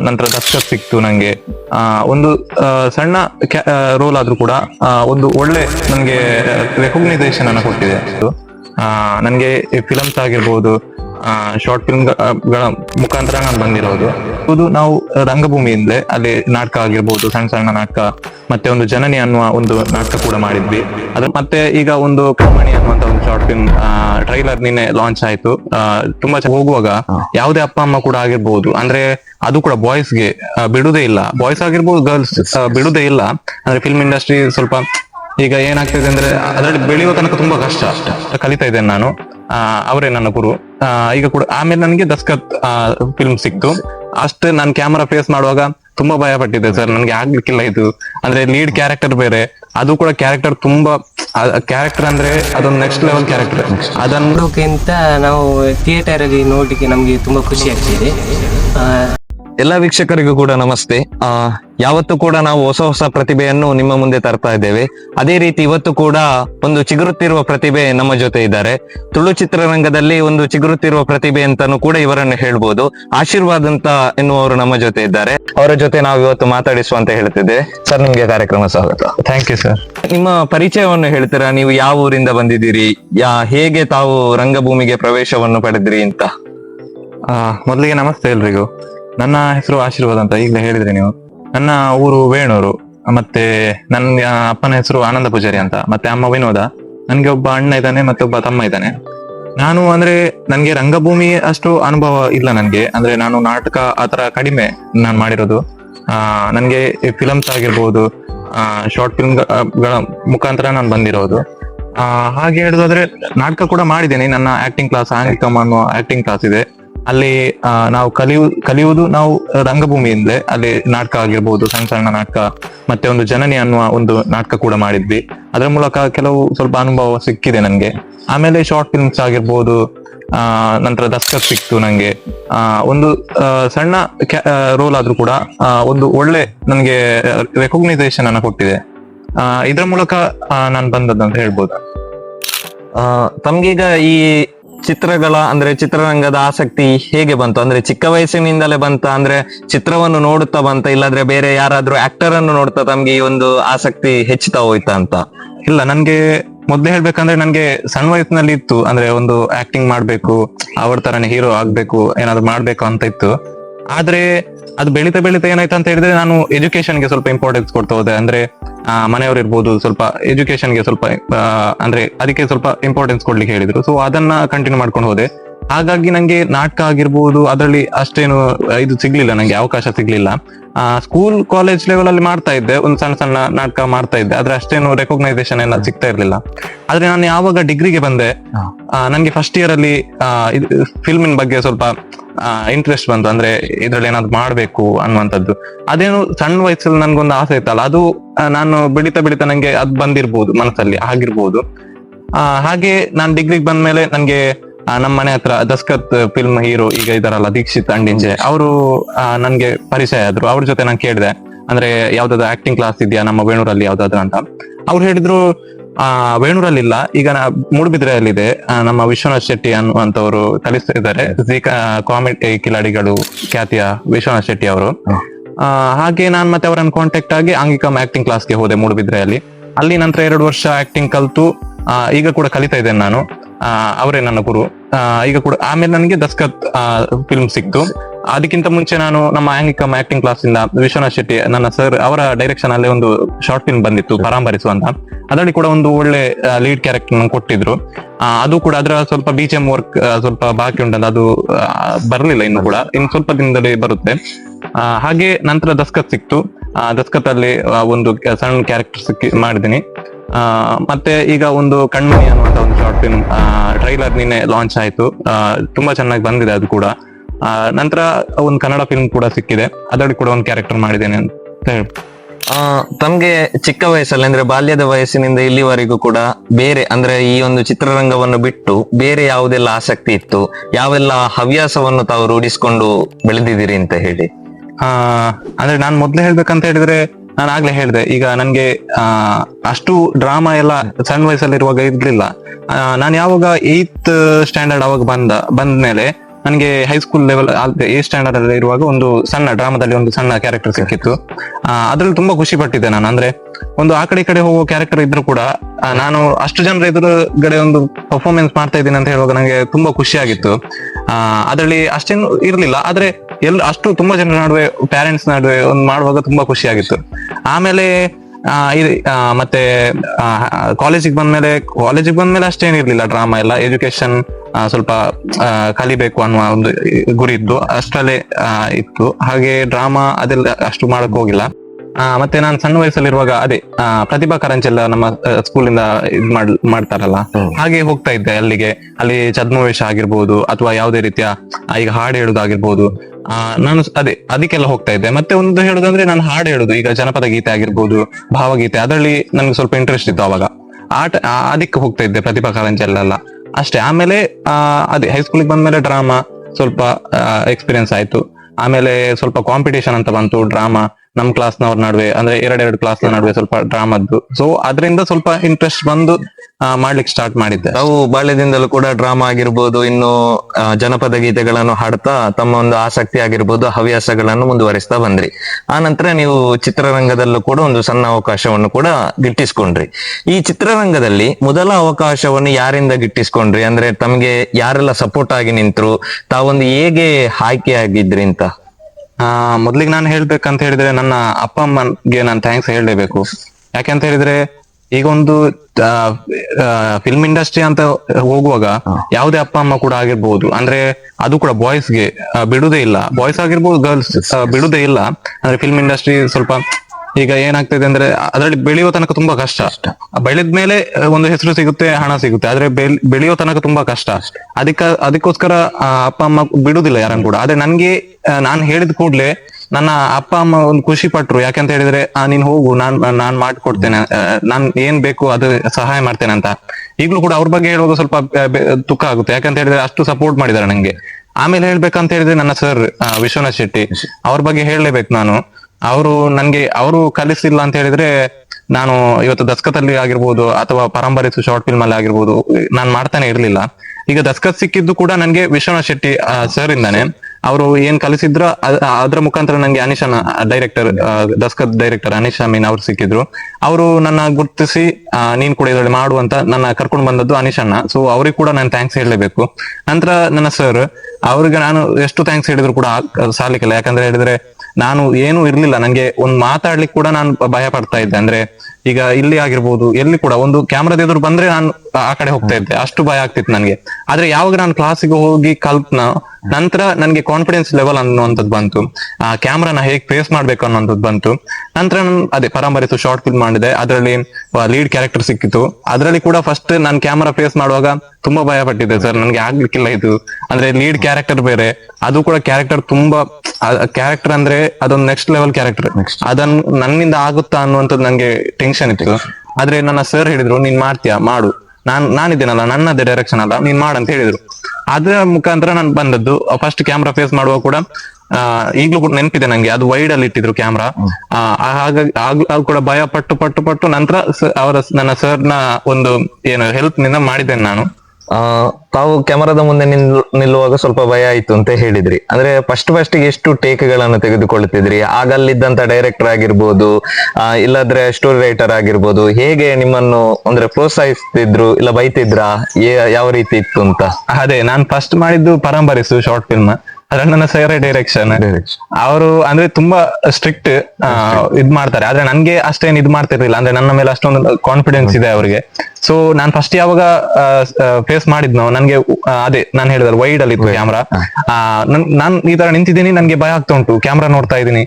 ನಂತರ ದಕ್ಷ ಸಿಕ್ತು ನಂಗೆ. ಒಂದು ಸಣ್ಣ ರೋಲ್ ಆದ್ರೂ ಕೂಡ ಒಂದು ಒಳ್ಳೆ ನನಗೆ ರೆಕಗ್ನೈಸೇಷನ್ ಅನ್ನ ಕೊಟ್ಟಿದೆ. ನನ್ಗೆ ಫಿಲಮ್ಸ್ ಆಗಿರ್ಬೋದು ಶಾರ್ಟ್ ಫಿಲ್ಮ್ಗಳ ಮುಖಾಂತರ ನಾನು ಬಂದಿರೋದು. ಇದು ನಾವು ರಂಗಭೂಮಿಯಿಂದಲೇ ಅಲ್ಲಿ ನಾಟಕ ಆಗಿರ್ಬೋದು ಸಣ್ಣ ಸಣ್ಣ ನಾಟಕ ಮತ್ತೆ ಒಂದು ಜನನಿ ಅನ್ನುವ ಒಂದು ನಾಟಕ ಕೂಡ ಮಾಡಿದ್ವಿ. ಅದ್ರ ಮತ್ತೆ ಈಗ ಒಂದು ಕಮ್ಮಣಿ ಅನ್ನುವಂತ ಒಂದು ಶಾರ್ಟ್ ಫಿಲ್ಮ್ ಟ್ರೈಲರ್ ನಿನ್ನೆ ಲಾಂಚ್ ಆಯ್ತು. ತುಂಬಾ ಚೆನ್ನಾಗಿ ಹೋಗುವಾಗ ಯಾವುದೇ ಅಪ್ಪ ಅಮ್ಮ ಕೂಡ ಆಗಿರ್ಬೋದು. ಅಂದ್ರೆ ಅದು ಕೂಡ ಬಾಯ್ಸ್ಗೆ ಆ, ಬಿಡುದೇ ಇಲ್ಲ. ಬಾಯ್ಸ್ ಆಗಿರ್ಬೋದು ಗರ್ಲ್ಸ್ ಬಿಡುದೇ ಇಲ್ಲ. ಅಂದ್ರೆ ಫಿಲ್ಮ್ ಇಂಡಸ್ಟ್ರಿ ಸ್ವಲ್ಪ ಈಗ ಏನಾಗ್ತಿದೆ ಅಂದ್ರೆ ಅದರಲ್ಲಿ ಬೆಳೆಯುವ ತನಕ ತುಂಬಾ ಕಷ್ಟ. ಕಲಿತಾ ಇದ್ದೇನೆ ನಾನು. ಅವರೇ ನನ್ನ ಗುರು. ಈಗ ಕೂಡ ಆಮೇಲೆ ನನಗೆ ದಸ್ಕತ್ ಫಿಲ್ಮ್ ಸಿಕ್ತು. ಅಷ್ಟು ನಾನು ಕ್ಯಾಮರಾ ಫೇಸ್ ಮಾಡುವಾಗ ತುಂಬಾ ಭಯ ಪಟ್ಟಿದ್ದೆ ಸರ್ ನನಗೆ ಆಗ್ಲಿಕ್ಕಿಲ್ಲ ಇದು. ಅಂದ್ರೆ ಲೀಡ್ ಕ್ಯಾರೆಕ್ಟರ್ ಬೇರೆ. ಅದು ಕೂಡ ಕ್ಯಾರೆಕ್ಟರ್ ತುಂಬಾ ಕ್ಯಾರೆಕ್ಟರ್ ಅಂದ್ರೆ ಅದೊಂದು ನೆಕ್ಸ್ಟ್ ಲೆವೆಲ್ ಕ್ಯಾರೆಕ್ಟರ್ ಅದನ್ನು ನಾವು ಥಿಯೇಟರ್ ಅಲ್ಲಿ ನೋಡ್ಲಿಕ್ಕೆ ನಮಗೆ ತುಂಬಾ ಖುಷಿ ಆಗ್ತಿದೆ. ಎಲ್ಲ ವೀಕ್ಷಕರಿಗೂ ಕೂಡ ನಮಸ್ತೆ. ಆ ಯಾವತ್ತು ಕೂಡ ನಾವು ಹೊಸ ಹೊಸ ಪ್ರತಿಭೆಯನ್ನು ನಿಮ್ಮ ಮುಂದೆ ತರ್ತಾ ಇದ್ದೇವೆ. ಅದೇ ರೀತಿ ಇವತ್ತು ಕೂಡ ಒಂದು ಚಿಗುರುತ್ತಿರುವ ಪ್ರತಿಭೆ ನಮ್ಮ ಜೊತೆ ಇದ್ದಾರೆ. ತುಳು ಚಿತ್ರರಂಗದಲ್ಲಿ ಒಂದು ಚಿಗುರುತ್ತಿರುವ ಪ್ರತಿಭೆ ಅಂತಾನು ಕೂಡ ಇವರನ್ನು ಹೇಳ್ಬೋದು. ಆಶೀರ್ವಾದ್ ಅಂತ ಎನ್ನುವರು ನಮ್ಮ ಜೊತೆ ಇದ್ದಾರೆ. ಅವರ ಜೊತೆ ನಾವು ಇವತ್ತು ಮಾತಾಡಿಸುವ ಅಂತ ಹೇಳ್ತಿದ್ದೆ. ಸರ್ ನಿಮ್ಗೆ ಕಾರ್ಯಕ್ರಮ ಸ್ವಾಗತ. ಥ್ಯಾಂಕ್ ಯು ಸರ್ ನಿಮ್ಮ ಪರಿಚಯವನ್ನು ಹೇಳ್ತೀರಾ? ನೀವು ಯಾವ ಊರಿಂದ ಬಂದಿದ್ದೀರಿ? ಯಾ ಹೇಗೆ ತಾವು ರಂಗಭೂಮಿಗೆ ಪ್ರವೇಶವನ್ನು ಪಡೆದ್ರಿ ಅಂತ? ಆ, ಮೊದಲಿಗೆ ನಮಸ್ತೆ ಎಲ್ರಿಗೂ. ನನ್ನ ಹೆಸರು ಆಶೀರ್ವಾದ ಅಂತ ಈಗಲೇ ಹೇಳಿದ್ರಿ ನೀವು. ನನ್ನ ಊರು ವೇಣೂರು, ಮತ್ತೆ ನನ್ನ ಅಪ್ಪನ ಹೆಸರು ಆನಂದ ಪೂಜಾರಿ ಅಂತ, ಮತ್ತೆ ಅಮ್ಮ ವಿನೋದ. ನನ್ಗೆ ಒಬ್ಬ ಅಣ್ಣ ಇದ್ದಾನೆ, ಮತ್ತೆ ಒಬ್ಬ ತಮ್ಮ ಇದ್ದಾನೆ. ನಾನು ಅಂದ್ರೆ ನನ್ಗೆ ರಂಗಭೂಮಿ ಅಷ್ಟು ಅನುಭವ ಇಲ್ಲ ನನ್ಗೆ. ಅಂದ್ರೆ ನಾನು ನಾಟಕ ಆತರ ಕಡಿಮೆ ನಾನು ಮಾಡಿರೋದು. ಆ, ನನ್ಗೆ ಫಿಲಮ್ಸ್ ಆಗಿರ್ಬೋದು ಶಾರ್ಟ್ ಫಿಲ್ಮ್ಗಳ ಮುಖಾಂತರ ನಾನು ಬಂದಿರೋದು. ಆ, ಹಾಗೆ ಹೇಳುದಾದ್ರೆ ನಾಟಕ ಕೂಡ ಮಾಡಿದ್ದೇನೆ. ನನ್ನ ಆಕ್ಟಿಂಗ್ ಕ್ಲಾಸ್ ಆಂಗಿಕಮ್ ಅನ್ನೋ ಆಕ್ಟಿಂಗ್ ಕ್ಲಾಸ್ ಇದೆ. ಅಲ್ಲಿ ನಾವು ಕಲಿಯು, ಕಲಿಯುವುದು ನಾವು ರಂಗಭೂಮಿಯಿಂದಲೇ ಅಲ್ಲಿ ನಾಟಕ ಆಗಿರ್ಬೋದು, ಸಣ್ಣ ಸಣ್ಣ ನಾಟಕ, ಮತ್ತೆ ಒಂದು ಜನನಿ ಅನ್ನುವ ಒಂದು ನಾಟಕ ಕೂಡ ಮಾಡಿದ್ವಿ. ಅದರ ಮೂಲಕ ಕೆಲವು ಸ್ವಲ್ಪ ಅನುಭವ ಸಿಕ್ಕಿದೆ ನನಗೆ. ಆಮೇಲೆ ಶಾರ್ಟ್ ಫಿಲ್ಮ್ಸ್ ಆಗಿರ್ಬೋದು, ಆ, ನಂತರ ದಸ್ಕತ್ ಸಿಕ್ತು ನಂಗೆ. ಆ, ಒಂದು ಸಣ್ಣ ರೋಲ್ ಆದ್ರೂ ಕೂಡ ಒಂದು ಒಳ್ಳೆ ನನಗೆ ರೆಕಗ್ನೈಸೇಷನ್ ಅನ್ನ ಕೊಟ್ಟಿದೆ. ಇದರ ಮೂಲಕ ನಾನು ಬಂದದ್ದು ಅಂತ ಹೇಳ್ಬೋದು. ತಮ್ಗೀಗ ಈ ಚಿತ್ರಗಳ ಅಂದ್ರೆ ಚಿತ್ರರಂಗದ ಆಸಕ್ತಿ ಹೇಗೆ ಬಂತು? ಅಂದ್ರೆ ಚಿಕ್ಕ ವಯಸ್ಸಿನಿಂದಲೇ ಬಂತ, ಅಂದ್ರೆ ಚಿತ್ರವನ್ನು ನೋಡುತ್ತಾ ಬಂತ, ಇಲ್ಲಾಂದ್ರೆ ಬೇರೆ ಯಾರಾದ್ರೂ ಆಕ್ಟರ್ ಅನ್ನು ನೋಡ್ತಾ ತಮ್ಗೆ ಈ ಒಂದು ಆಸಕ್ತಿ ಹೆಚ್ಚುತ್ತಾ ಹೋಯ್ತಾ ಅಂತ? ಇಲ್ಲ, ನನ್ಗೆ ಮೊದ್ಲು ಹೇಳ್ಬೇಕಂದ್ರೆ ನನ್ಗೆ ಸಣ್ಣ ವಯಸ್ಸಿನಲ್ಲಿ ಇತ್ತು. ಅಂದ್ರೆ ಒಂದು ಆಕ್ಟಿಂಗ್ ಮಾಡ್ಬೇಕು, ಅವ್ರ ತರನೇ ಹೀರೋ ಆಗ್ಬೇಕು, ಏನಾದ್ರು ಮಾಡ್ಬೇಕು ಅಂತ ಇತ್ತು. ಆದ್ರೆ ಅದು ಬೆಳೀತಾ ಬೆಳೀತಾ ಏನಾಯ್ತು ಅಂತ ಹೇಳಿದ್ರೆ ನಾನು ಎಜುಕೇಶನ್ಗೆ ಸ್ವಲ್ಪ ಇಂಪಾರ್ಟೆನ್ಸ್ ಕೊಡ್ತಾ ಹೋದೆ. ಅಂದ್ರೆ ಮನೆಯವರು ಇರ್ಬೋದು ಸ್ವಲ್ಪ ಎಜುಕೇಶನ್ಗೆ ಗೆ ಸ್ವಲ್ಪ ಅಂದ್ರೆ ಅದಕ್ಕೆ ಸ್ವಲ್ಪ ಇಂಪಾರ್ಟೆನ್ಸ್ ಕೊಡ್ಲಿಕ್ಕೆ ಹೇಳಿದ್ರು. ಸೊ ಅದನ್ನ ಕಂಟಿನ್ಯೂ ಮಾಡ್ಕೊಂಡು ಹೋದೆ. ಹಾಗಾಗಿ ನಂಗೆ ನಾಟಕ ಆಗಿರ್ಬೋದು ಅದರಲ್ಲಿ ಅಷ್ಟೇನು ಇದು ಸಿಗ್ಲಿಲ್ಲ ನಂಗೆ ಅವಕಾಶ ಸಿಗ್ಲಿಲ್ಲ. ಸ್ಕೂಲ್ ಕಾಲೇಜ್ ಲೆವೆಲ್ ಅಲ್ಲಿ ಮಾಡ್ತಾ ಇದ್ದೆ ಒಂದು ಸಣ್ಣ ಸಣ್ಣ ನಾಟಕ ಮಾಡ್ತಾ ಇದ್ದೆ. ಆದ್ರೆ ಅಷ್ಟೇನು ರೆಕಗ್ನೈಸೇಷನ್ ಎಲ್ಲ ಸಿಗ್ತಾ ಇರ್ಲಿಲ್ಲ. ಆದ್ರೆ ನಾನು ಯಾವಾಗ ಡಿಗ್ರಿಗೆ ಬಂದೆ ಆ, ನನ್ಗೆ ಫಸ್ಟ್ ಇಯರ್ ಅಲ್ಲಿ ಫಿಲ್ಮಿನ ಬಗ್ಗೆ ಸ್ವಲ್ಪ ಇಂಟ್ರೆಸ್ಟ್ ಬಂತು. ಅಂದ್ರೆ ಇದ್ರಲ್ಲಿ ಏನಾದ್ರು ಮಾಡ್ಬೇಕು ಅನ್ನುವಂಥದ್ದು. ಅದೇನು ಸಣ್ಣ ವಯಸ್ಸಲ್ಲಿ ನನ್ಗೊಂದು ಆಸೆ ಇತ್ತಲ್ಲ. ಅದು ನಾನು ಬೆಳಿತಾ ಬೆಳಿತಾ ನಂಗೆ ಅದ್ ಬಂದಿರ್ಬೋದು, ಮನಸ್ಸಲ್ಲಿ ಆಗಿರ್ಬೋದು. ಹಾಗೆ ನಾನು ಡಿಗ್ರಿಗೆ ಬಂದ್ಮೇಲೆ ನನ್ಗೆ ನಮ್ಮ ಮನೆ ಹತ್ರ ದಸ್ಕತ್ ಫಿಲ್ಮ್ ಹೀರೋ ಈಗ ಇದಾರಲ್ಲ, ದೀಕ್ಷಿತ್ ಅಂಡಿಂಜೆ. ಅವರು ನನ್ಗೆ ಪರಿಚಯ ಆದ್ರು. ಅವ್ರ ಜೊತೆ ನಾನು ಕೇಳಿದೆ. ಅಂದ್ರೆ ಯಾವ್ದಾದ್ರು ಆಕ್ಟಿಂಗ್ ಕ್ಲಾಸ್ ಇದೆಯಾ? ನಮ್ಮ ವೇಣೂರಲ್ಲಿ ಯಾವ್ದಾದ್ರು ಅಂತ. ಅವ್ರು ಹೇಳಿದ್ರು ಆ ವೇಣೂರಲ್ಲಿ ಇಲ್ಲ ಈಗ ನಾ ಮೂಡುಬಿದ್ರೆಯಲ್ಲಿದೆ. ನಮ್ಮ ವಿಶ್ವನಾಥ್ ಶೆಟ್ಟಿ ಅನ್ನುವಂತವರು ಕಲಿಸ್ತಾ ಇದ್ದಾರೆ ಕಾಮಿಡಿ ಕಿಲಾಡಿಗಳು ಖ್ಯಾತಿಯ ವಿಶ್ವನಾಥ್ ಶೆಟ್ಟಿ ಅವರು. ಆ, ಹಾಗೆ ನಾನ್ ಮತ್ತೆ ಅವರನ್ನು ಕಾಂಟ್ಯಾಕ್ಟ್ ಆಗಿ ಆಂಗಿಕಮ್ ಆಕ್ಟಿಂಗ್ ಕ್ಲಾಸ್ಗೆ ಹೋದೆ ಮೂಡುಬಿದ್ರೆಯಲ್ಲಿ. ಅಲ್ಲಿ ನಂತರ ಎರಡು ವರ್ಷ ಆಕ್ಟಿಂಗ್ ಕಲ್ತು ಈಗ ಕೂಡ ಕಲಿತಾ ಇದ್ದೇನೆ ನಾನು. ಅವರೇ ನನ್ನ ಗುರು. ಈಗ ಕೂಡ ಆಮೇಲೆ ನನಗೆ ದಸ್ಕತ್ ಫಿಲ್ಮ್ ಸಿಕ್ತು. ಅದಕ್ಕಿಂತ ಮುಂಚೆ ನಾನು ನಮ್ಮ ಆಂಗಿಕಮ್ ಆಕ್ಟಿಂಗ್ ಕ್ಲಾಸ್ ಇಂದ ವಿಶ್ವನಾಥ್ ಶೆಟ್ಟಿ, ನನ್ನ ಸರ್ ಅವರ ಡೈರೆಕ್ಷನ್ ಅಲ್ಲಿ ಒಂದು ಶಾರ್ಟ್ ಫಿಲ್ಮ್ ಬಂದಿತ್ತು ಪರಾಂಬರಿಸು ಅಂತ. ಅದರಲ್ಲಿ ಕೂಡ ಒಂದು ಒಳ್ಳೆ ಲೀಡ್ ಕ್ಯಾರೆಕ್ಟರ್ ಕೊಟ್ಟಿದ್ರು. ಅದು ಕೂಡ ಅದರ ಸ್ವಲ್ಪ ಬಿಜಿಎಂ ವರ್ಕ್ ಸ್ವಲ್ಪ ಬಾಕಿ ಉಂಟಂತ ಅದು ಬರಲಿಲ್ಲ ಇನ್ನು ಕೂಡ. ಇನ್ನು ಸ್ವಲ್ಪ ದಿನದಲ್ಲಿ ಬರುತ್ತೆ. ಹಾಗೆ ನಂತರ ದಸ್ಕತ್ ಸಿಕ್ತು. ದಸ್ಕತ್ ಅಲ್ಲಿ ಒಂದು ಸಣ್ಣ ಕ್ಯಾರೆಕ್ಟರ್ ಸಿಕ್ಕಿ ಮಾಡಿದ್ದೀನಿ. ಮತ್ತೆ ಈಗ ಒಂದು ಕಣ್ಮಣಿ ಅನ್ನುವಂತ ಒಂದು ಶಾರ್ಟ್ ಫಿಲ್ಮ್ ಟ್ರೈಲರ್ ನಿನ್ನೆ ಲಾಂಚ್ ಆಯ್ತು. ತುಂಬಾ ಚೆನ್ನಾಗಿ ಬಂದಿದೆ ಅದು ಕೂಡ. ನಂತರ ಒಂದು ಕನ್ನಡ ಫಿಲ್ಮ್ ಕೂಡ ಸಿಕ್ಕಿದೆ. ಅದರಲ್ಲಿ ಕೂಡ ಒಂದು ಕ್ಯಾರೆಕ್ಟರ್ ಮಾಡಿದ್ದೇನೆ ಅಂತ ಹೇಳಿ ಆ ತಮ್ಗೆ ಚಿಕ್ಕ ವಯಸ್ಸಲ್ಲಿ ಅಂದ್ರೆ ಬಾಲ್ಯದ ವಯಸ್ಸಿನಿಂದ ಇಲ್ಲಿವರೆಗೂ ಕೂಡ ಬೇರೆ ಅಂದ್ರೆ ಈ ಒಂದು ಚಿತ್ರರಂಗವನ್ನು ಬಿಟ್ಟು ಬೇರೆ ಯಾವುದೆಲ್ಲ ಆಸಕ್ತಿ ಇತ್ತು? ಯಾವೆಲ್ಲ ಹವ್ಯಾಸವನ್ನು ತಾವು ರೂಢಿಸಿಕೊಂಡು ಬೆಳೆದಿದ್ದೀರಿ ಅಂತ ಹೇಳಿ? ಆ ಅಂದ್ರೆ ನಾನ್ ಮೊದ್ಲು ಹೇಳ್ಬೇಕಂತ ಹೇಳಿದ್ರೆ ನಾನು ಆಗ್ಲೇ ಹೇಳ್ದೆ, ಈಗ ನನ್ಗೆ ಅಷ್ಟು ಡ್ರಾಮಾ ಎಲ್ಲ ಸಣ್ಣ ವಯಸ್ಸಲ್ಲಿ ಇರುವಾಗ ಇರ್ಲಿಲ್ಲ ನಾನು ಯಾವಾಗ ಏತ್ ಸ್ಟ್ಯಾಂಡರ್ಡ್ ಅವಾಗ ಬಂದ ಬಂದ್ಮೇಲೆ ನನಗೆ ಹೈಸ್ಕೂಲ್ ಲೆವೆಲ್ ಏ ಸ್ಟ್ಯಾಂಡರ್ಡ್ ಅಲ್ಲಿ ಇರುವಾಗ ಒಂದು ಸಣ್ಣ ಡ್ರಾಮಾದಲ್ಲಿ ಒಂದು ಸಣ್ಣ ಕ್ಯಾರೆಕ್ಟರ್ ಸಿಕ್ಕಿತ್ತು. ಅದ್ರಲ್ಲಿ ತುಂಬಾ ಖುಷಿ ಪಟ್ಟಿದ್ದೆ ನಾನು. ಅಂದ್ರೆ ಒಂದು ಆ ಕಡೆ ಈ ಕಡೆ ಹೋಗೋ ಕ್ಯಾರೆಕ್ಟರ್ ಇದ್ರು ಕೂಡ ನಾನು ಅಷ್ಟು ಜನರ ಎದುರುಗಡೆ ಒಂದು ಪರ್ಫಾರ್ಮೆನ್ಸ್ ಮಾಡ್ತಾ ಇದ್ದೀನಿ ಅಂತ ಹೇಳುವಾಗ ನನಗೆ ತುಂಬಾ ಖುಷಿ ಆಗಿತ್ತು. ಅದರಲ್ಲಿ ಅಷ್ಟೇನು ಇರ್ಲಿಲ್ಲ. ಆದ್ರೆ ಎಲ್ ಅಷ್ಟು ತುಂಬಾ ಜನರ ನಡುವೆ ಪ್ಯಾರೆಂಟ್ಸ್ ನಡುವೆ ಒಂದು ಮಾಡುವಾಗ ತುಂಬಾ ಖುಷಿ ಆಗಿತ್ತು. ಆಮೇಲೆ ಮತ್ತೆ ಕಾಲೇಜಿಗೆ ಬಂದ್ಮೇಲೆ ಕಾಲೇಜಿಗೆ ಬಂದ್ಮೇಲೆ ಅಷ್ಟೇನಿರ್ಲಿಲ್ಲ ಡ್ರಾಮಾ ಎಲ್ಲ. ಎಜುಕೇಶನ್ ಸ್ವಲ್ಪ ಕಲಿಬೇಕು ಅನ್ನುವ ಒಂದು ಗುರಿ ಇದ್ದು, ಅಷ್ಟರಲ್ಲೇ ಇತ್ತು. ಹಾಗೆ ಡ್ರಾಮಾ ಅದೆಲ್ಲ ಅಷ್ಟು ಮಾಡಕ್ ಹೋಗಿಲ್ಲ. ಮತ್ತೆ ನಾನು ಸಣ್ಣ ವಯಸ್ಸಲ್ಲಿರುವಾಗ ಅದೇ ಪ್ರತಿಭಾ ಕಾರಂಜೆಲ್ಲ ನಮ್ಮ ಸ್ಕೂಲಿಂದ ಇದ್ ಮಾಡ್ ಮಾಡ್ತಾರಲ್ಲ? ಹಾಗೆ ಹೋಗ್ತಾ ಇದ್ದೆ ಅಲ್ಲಿಗೆ. ಅಲ್ಲಿ ಛದ್ಮವೇಶ ಆಗಿರ್ಬೋದು ಅಥವಾ ಯಾವುದೇ ರೀತಿಯ ಈಗ ಹಾಡು ಹೇಳುದಾಗಿರ್ಬೋದು. ಆ ನಾನು ಅದೇ ಅದಕ್ಕೆಲ್ಲ ಹೋಗ್ತಾ ಇದ್ದೆ. ಮತ್ತೆ ಒಂದು ಹೇಳುದಂದ್ರೆ ನಾನು ಹಾಡು ಹೇಳುದು. ಈಗ ಜನಪದ ಗೀತೆ ಆಗಿರ್ಬೋದು ಭಾವಗೀತೆ ಅದರಲ್ಲಿ ನನ್ಗೆ ಸ್ವಲ್ಪ ಇಂಟ್ರೆಸ್ಟ್ ಇತ್ತು ಅವಾಗ. ಆಟ ಅದಕ್ಕೆ ಹೋಗ್ತಾ ಇದ್ದೆ ಪ್ರತಿಭಾ ಕಾರಂಜೆಲ್ಲ ಅಷ್ಟೇ ಆಮೇಲೆ ಆ ಅದೇ ಹೈಸ್ಕೂಲಿಗೆ ಬಂದ್ಮೇಲೆ ಡ್ರಾಮಾ ಸ್ವಲ್ಪ ಎಕ್ಸ್ಪೀರಿಯನ್ಸ್ ಆಯ್ತು. ಆಮೇಲೆ ಸ್ವಲ್ಪ ಕಾಂಪಿಟೇಷನ್ ಅಂತ ಬಂತು ಡ್ರಾಮಾ ನಮ್ ಕ್ಲಾಸ್ನವ್ರ ನಡುವೆ, ಅಂದ್ರೆ ಎರಡೆರಡು ಕ್ಲಾಸ್ ನಡುವೆ ಸ್ವಲ್ಪ ಡ್ರಾಮದ್ದು ಸೊ ಅದರಿಂದ ಸ್ವಲ್ಪ ಇಂಟ್ರೆಸ್ಟ್ ಬಂದು ಮಾಡ್ಲಿಕ್ಕೆ ಸ್ಟಾರ್ಟ್ ಮಾಡಿದ್ದೆ. ನಾವು ಬಾಲ್ಯದಿಂದಲೂ ಕೂಡ ಡ್ರಾಮಾ ಆಗಿರ್ಬೋದು, ಇನ್ನು ಜನಪದ ಗೀತೆಗಳನ್ನು ಹಾಡ್ತಾ ತಮ್ಮ ಒಂದು ಆಸಕ್ತಿ ಆಗಿರ್ಬೋದು, ಹವ್ಯಾಸಗಳನ್ನು ಮುಂದುವರಿಸ್ತಾ ಬಂದ್ರಿ. ಆ ನಂತರ ನೀವು ಚಿತ್ರರಂಗದಲ್ಲೂ ಕೂಡ ಒಂದು ಸಣ್ಣ ಅವಕಾಶವನ್ನು ಕೂಡ ಗಿಟ್ಟಿಸ್ಕೊಂಡ್ರಿ. ಈ ಚಿತ್ರರಂಗದಲ್ಲಿ ಮೊದಲ ಅವಕಾಶವನ್ನು ಯಾರಿಂದ ಗಿಟ್ಟಿಸ್ಕೊಂಡ್ರಿ? ಅಂದ್ರೆ ತಮ್ಗೆ ಯಾರೆಲ್ಲ ಸಪೋರ್ಟ್ ಆಗಿ ನಿಂತ್ರು? ತಾವೊಂದು ಹೇಗೆ ಆಯ್ಕೆ ಆಗಿದ್ರಿ ಅಂತ? ಮೊದ್ಲಿಗೆ ನಾನು ಹೇಳ್ಬೇಕಂತ ಹೇಳಿದ್ರೆ ನನ್ನ ಅಪ್ಪ ಅಮ್ಮನ್ಗೆ ನಾನು ಥ್ಯಾಂಕ್ಸ್ ಹೇಳಲೇಬೇಕು. ಯಾಕೆಂತ ಹೇಳಿದ್ರೆ ಈಗ ಒಂದು ಫಿಲ್ಮ್ ಇಂಡಸ್ಟ್ರಿ ಅಂತ ಹೋಗುವಾಗ ಯಾವುದೇ ಅಪ್ಪ ಅಮ್ಮ ಕೂಡ ಆಗಿರ್ಬೋದು ಅಂದ್ರೆ ಅದು ಕೂಡ ಬಾಯ್ಸ್ಗೆ ಬಿಡುದೇ ಇಲ್ಲ. ಬಾಯ್ಸ್ ಆಗಿರ್ಬೋದು ಗರ್ಲ್ಸ್ ಬಿಡುದೇ ಇಲ್ಲ. ಅಂದ್ರೆ ಫಿಲ್ಮ್ ಇಂಡಸ್ಟ್ರಿ ಸ್ವಲ್ಪ ಈಗ ಏನಾಗ್ತದೆ ಅಂದ್ರೆ ಅದರಲ್ಲಿ ಬೆಳೆಯುವ ತನಕ ತುಂಬಾ ಕಷ್ಟ. ಬೆಳೆದ ಮೇಲೆ ಒಂದು ಹೆಸರು ಸಿಗುತ್ತೆ ಹಣ ಸಿಗುತ್ತೆ. ಆದ್ರೆ ಬೆಳೆಯೋ ತನಕ ತುಂಬಾ ಕಷ್ಟ. ಅದಕ್ಕ ಅದಕ್ಕೋಸ್ಕರ ಅಪ್ಪ ಅಮ್ಮ ಬಿಡುದಿಲ್ಲ ಯಾರನ್ನು ಕೂಡ. ಆದ್ರೆ ನನ್ಗೆ ನಾನ್ ಹೇಳಿದ ಕೂಡ್ಲೆ ನನ್ನ ಅಪ್ಪ ಅಮ್ಮ ಒಂದು ಖುಷಿ ಪಟ್ರು. ಯಾಕಂತ ಹೇಳಿದ್ರೆ ಆ ನೀನ್ ಹೋಗು ನಾನ್ ನಾನ್ ಮಾಡ್ಕೊಡ್ತೇನೆ ನಾನ್ ಏನ್ ಬೇಕು ಅದು ಸಹಾಯ ಮಾಡ್ತೇನೆ ಅಂತ. ಈಗಲೂ ಕೂಡ ಅವ್ರ ಬಗ್ಗೆ ಹೇಳುವಾಗ ಸ್ವಲ್ಪ ದುಃಖ ಆಗುತ್ತೆ. ಯಾಕಂತ ಹೇಳಿದ್ರೆ ಅಷ್ಟು ಸಪೋರ್ಟ್ ಮಾಡಿದಾರೆ ನಂಗೆ. ಆಮೇಲೆ ಹೇಳ್ಬೇಕಂತ ಹೇಳಿದ್ರೆ ನನ್ನ ಸರ್ ವಿಶ್ವನಾಥ್ ಶೆಟ್ಟಿ ಅವ್ರ ಬಗ್ಗೆ ಹೇಳಲೇಬೇಕು ನಾನು. ಅವರು ನನ್ಗೆ, ಅವರು ಕಲಿಸಿಲ್ಲ ಅಂತ ಹೇಳಿದ್ರೆ ನಾನು ಇವತ್ತು ದಸ್ಕತಲ್ಲಿ ಆಗಿರ್ಬೋದು ಅಥವಾ ಪರಂಪರಿಸು ಶಾರ್ಟ್ ಫಿಲ್ಮ್ ಅಲ್ಲಿ ಆಗಿರ್ಬೋದು, ನಾನು ಮಾಡ್ತಾನೆ ಇರ್ಲಿಲ್ಲ. ಈಗ ದಸ್ಕತ್ ಸಿಕ್ಕಿದ್ದು ಕೂಡ ನನ್ಗೆ ವಿಶ್ವನಾಥ್ ಶೆಟ್ಟಿ ಸರ್ ಇಂದಾನೆ. ಅವರು ಏನ್ ಕಲಿಸಿದ್ರು ಅದ್ರ ಮುಖಾಂತರ ನಂಗೆ ಅನಿಶಾನ ಡೈರೆಕ್ಟರ್ ದಸ್ಕತ್ ಡೈರೆಕ್ಟರ್ ಅನಿಶ್ ಅಮೀನ್ ಅವ್ರು ಸಿಕ್ಕಿದ್ರು. ಅವರು ನನ್ನ ಗುರ್ತಿಸಿ ನೀನ್ ಕೂಡ ಇದರಲ್ಲಿ ಮಾಡುವಂತ ನನ್ನ ಕರ್ಕೊಂಡು ಬಂದದ್ದು ಅನಿಶಣ್ಣ. ಸೊ ಅವ್ರಿಗೆ ಕೂಡ ನಾನು ಥ್ಯಾಂಕ್ಸ್ ಹೇಳಲೇಬೇಕು. ನಂತರ ನನ್ನ ಸರ್ ಅವ್ರಿಗೆ ನಾನು ಎಷ್ಟು ಥ್ಯಾಂಕ್ಸ್ ಹೇಳಿದ್ರು ಕೂಡ ಸಾಲಿಕ್ಕಿಲ್ಲ. ಯಾಕಂದ್ರೆ ಹೇಳಿದ್ರೆ ನಾನು ಏನು ಇರ್ಲಿಲ್ಲ. ನಂಗೆ ಒಂದ್ ಮಾತಾಡ್ಲಿಕ್ಕೆ ಕೂಡ ನಾನು ಭಯ ಪಡ್ತಾ ಇದ್ದೆ. ಅಂದ್ರೆ ಈಗ ಇಲ್ಲಿ ಆಗಿರ್ಬೋದು, ಎಲ್ಲಿ ಕೂಡ ಒಂದು ಕ್ಯಾಮ್ರಾದ ಎದುರು ಬಂದ್ರೆ ನಾನು ಆ ಕಡೆ ಹೋಗ್ತಾ ಇದ್ದೆ. ಅಷ್ಟು ಭಯ ಆಗ್ತಿತ್ತು ನನಗೆ. ಆದ್ರೆ ಯಾವಾಗ ನಾನು ಕ್ಲಾಸಿಗೆ ಹೋಗಿ ಕಲ್ತ್ನ ನಂತರ ನನಗೆ ಕಾನ್ಫಿಡೆನ್ಸ್ ಲೆವೆಲ್ ಅನ್ನುವಂಥದ್ದು ಬಂತು. ಆ ಕ್ಯಾಮ್ರಾನ ಹೇಗೆ ಫೇಸ್ ಮಾಡ್ಬೇಕು ಅನ್ನೋಂಥದ್ದು ಬಂತು. ನಂತರ ಅದೇ ಪರಂಬರಿಸು ಶಾರ್ಟ್ ಫಿಲ್ಮ್ ಮಾಡಿದೆ. ಅದರಲ್ಲಿ ಲೀಡ್ ಕ್ಯಾರೆಕ್ಟರ್ ಸಿಕ್ಕಿತು. ಅದರಲ್ಲಿ ಕೂಡ ಫಸ್ಟ್ ನಾನು ಕ್ಯಾಮ್ರಾ ಫೇಸ್ ಮಾಡುವಾಗ ತುಂಬಾ ಭಯ ಪಟ್ಟಿದ್ದೆ. ಸರ್ ನನಗೆ ಆಗ್ಲಿಕ್ಕಿಲ್ಲ ಇದು. ಅಂದ್ರೆ ಲೀಡ್ ಕ್ಯಾರೆಕ್ಟರ್ ಬೇರೆ. ಅದು ಕೂಡ ಕ್ಯಾರೆಕ್ಟರ್ ತುಂಬಾ ಕ್ಯಾರೆಕ್ಟರ್ ಅಂದ್ರೆ ಅದೊಂದು ನೆಕ್ಸ್ಟ್ ಲೆವೆಲ್ ಕ್ಯಾರೆಕ್ಟರ್ ಅದನ್ನ ನನ್ನಿಂದ ಆಗುತ್ತಾ ಅನ್ನುವಂಥದ್ದು ನಂಗೆ ಟೆನ್ಷನ್ ಇತ್ತು. ಆದ್ರೆ ನನ್ನ ಸರ್ ಹೇಳಿದ್ರು ನೀನ್ ಮಾಡ್ತೀಯಾ? ಮಾಡು. ನಾನ್, ನಾನಿದ್ದೇನಲ್ಲ, ನನ್ನದೇ ಡೈರೆಕ್ಷನ್ ಅಲ್ಲ, ನೀನ್ ಮಾಡಂತ ಹೇಳಿದ್ರು. ಅದರ ಮುಖಾಂತರ ನಾನು ಬಂದದ್ದು ಫಸ್ಟ್ ಕ್ಯಾಮ್ರಾ ಫೇಸ್ ಮಾಡುವಾಗ ಕೂಡ ಈಗ್ಲೂ ಕೂಡ ನೆನಪಿದೆ ನಂಗೆ, ಅದು ವೈಡ್ ಅಲ್ಲಿ ಇಟ್ಟಿದ್ರು ಕ್ಯಾಮ್ರಾ ಹಾಗಾಗಿ ಆಗ್- ಕೂಡ ಭಯ ಪಟ್ಟು ಪಟ್ಟು ಪಟ್ಟು ನಂತರ ಅವರ, ನನ್ನ ಸರ್ನ ಒಂದು, ಏನು ಹೆಲ್ಪ್ನಿಂದ ಮಾಡಿದ್ದೇನೆ ನಾನು. ಆ, ತಾವು ಕ್ಯಾಮರಾದ ಮುಂದೆ ನಿಲ್- ನಿಲ್ಲುವಾಗ ಸ್ವಲ್ಪ ಭಯ ಆಯ್ತು ಅಂತ ಹೇಳಿದ್ರಿ. ಅಂದ್ರೆ ಫಸ್ಟ್ ಫಸ್ಟ್ ಎಷ್ಟು ಟೇಕ್ಗಳನ್ನು ತೆಗೆದುಕೊಳ್ಳುತ್ತಿದ್ರಿ? ಆಗ ಅಲ್ಲಿದ್ದಂತ ಡೈರೆಕ್ಟರ್ ಆಗಿರ್ಬೋದು ಆ, ಇಲ್ಲಾದ್ರೆ ಸ್ಟೋರಿ ರೈಟರ್ ಆಗಿರ್ಬೋದು ಹೇಗೆ ನಿಮ್ಮನ್ನು ಅಂದ್ರೆ ಪ್ರೋತ್ಸಾಹಿಸ್ತಿದ್ರು ಇಲ್ಲ ಬೈತಿದ್ರಾ? ಯಾವ ರೀತಿ ಇತ್ತು ಅಂತ? ಅದೇ ನಾನ್ ಫಸ್ಟ್ ಮಾಡಿದ್ದು ಪರಂಪರಿಸು ಶಾರ್ಟ್ ಫಿಲ್ಮ್ ಅದ್ರಲ್ಲಿ ನನ್ನ ಸೇರೆ ಡೈರೆಕ್ಷನ್ ಅವರು ಅಂದ್ರೆ ತುಂಬಾ ಸ್ಟ್ರಿಕ್ಟ್ ಇದ್ ಮಾಡ್ತಾರೆ. ಆದ್ರೆ ನನ್ಗೆ ಅಷ್ಟೇನ್ ಇದ್ ಮಾಡ್ತಿರ್ಲಿಲ್ಲ. ಅಂದ್ರೆ ನನ್ನ ಮೇಲೆ ಅಷ್ಟೊಂದು ಕಾನ್ಫಿಡೆನ್ಸ್ ಇದೆ ಅವರಿಗೆ. ಸೊ ನಾನ್ ಫಸ್ಟ್ ಯಾವಾಗ ಫೇಸ್ ಮಾಡಿದ್ನೋ ನನ್ಗೆ ಅದೇ ನಾನು ಹೇಳಿದ್ರೆ ವೈಡ್ ಅಲ್ಲಿ ಇತ್ತು ಕ್ಯಾಮ್ರಾ ನಾನ್ ಈ ತರ ನಿಂತಿದ್ದೀನಿ ನನ್ಗೆ ಭಯ ಆಗ್ತಾ ಉಂಟು. ಕ್ಯಾಮ್ರಾ ನೋಡ್ತಾ ಇದ್ದೀನಿ.